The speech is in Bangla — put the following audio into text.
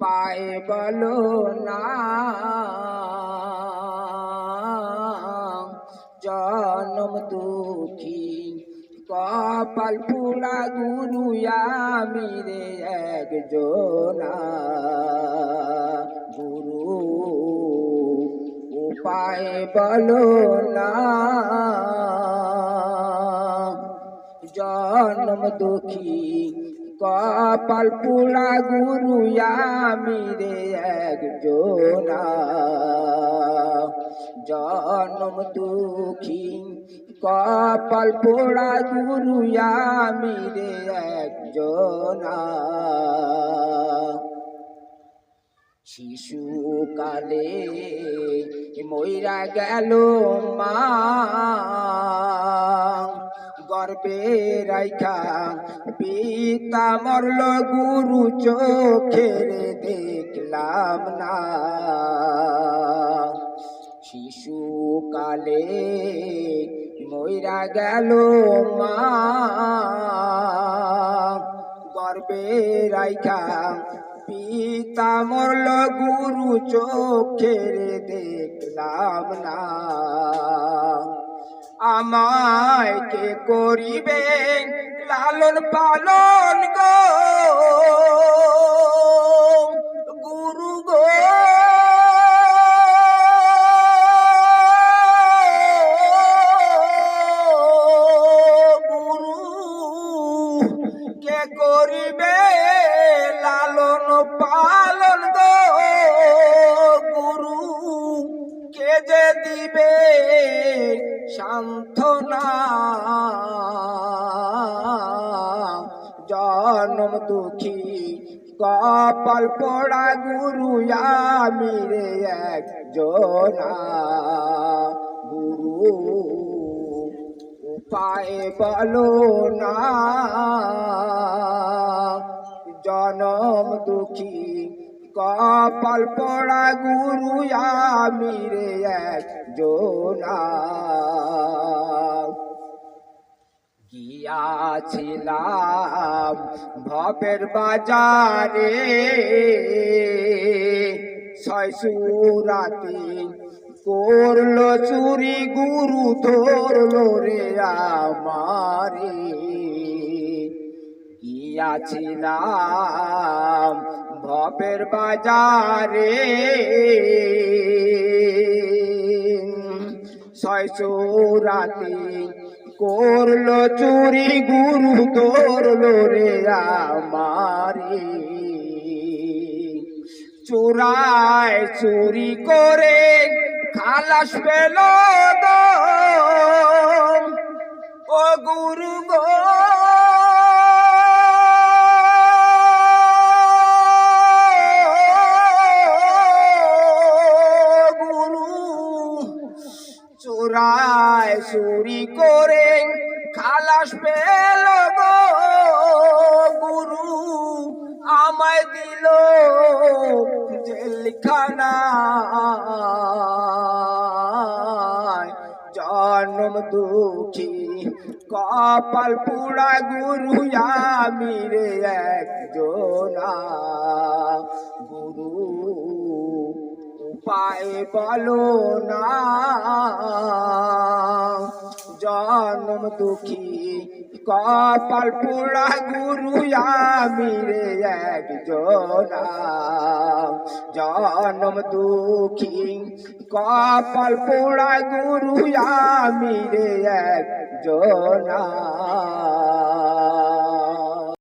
পায়ে বলো না। জনম দুঃখী, কপাল পুরা গুরু আমি রে একজনা। গুরু, উপায় বলো না। জন্ম দুঃখী কপাল পুরা গুরু আমি রে একজনা জন্ম দুঃখী, কপাল পোড়া গুরু আমি রে একজনা শিশুকালে ময়রা গেল মা। গর্বে রাইখা, পিতা মরল গুরু চোখের দেখলাম না। শিশুকালে মইরা গেল মা, গর্বে রাইখা, পিতা মরল গুরু চোখের দেখলাম না। আমায় কে করিবে লালন পালন গো? গুরু গো। গুরু কে করিবে লালন যে দিবে জনম দুঃখী, কপাল পড়া গুরু আমি রে একজনা। গুরু, উপায় বলো না। জনম দুঃখী কপাল পড়া গুরু আমি রে একজনা গিয়াছিলাম ভবের বাজারে, ছয় সুরাতি করল চুরি, গুরু ধরলো রে আমারে। গিয়াছিলাম ভবের বাজারে ছয়শো রাতে করল চুরি, গুরু তোরলো রে আমারে। চোরায় চুরি করে খালাস পেল ও গুরু গো চুরি করে খালাস পেল গো গুরু, আমায় দিল জেলখানা জন্ম দুঃখী, কপাল পুরা গুরু আমি রে একজনা গুরু উপায় বলো না। জন্ম দুঃখী, কপাল পোড়া গুরু আমি রে একজনা। জন্ম দুঃখী, কপাল পোড়া গুরু আমি রে একজনা।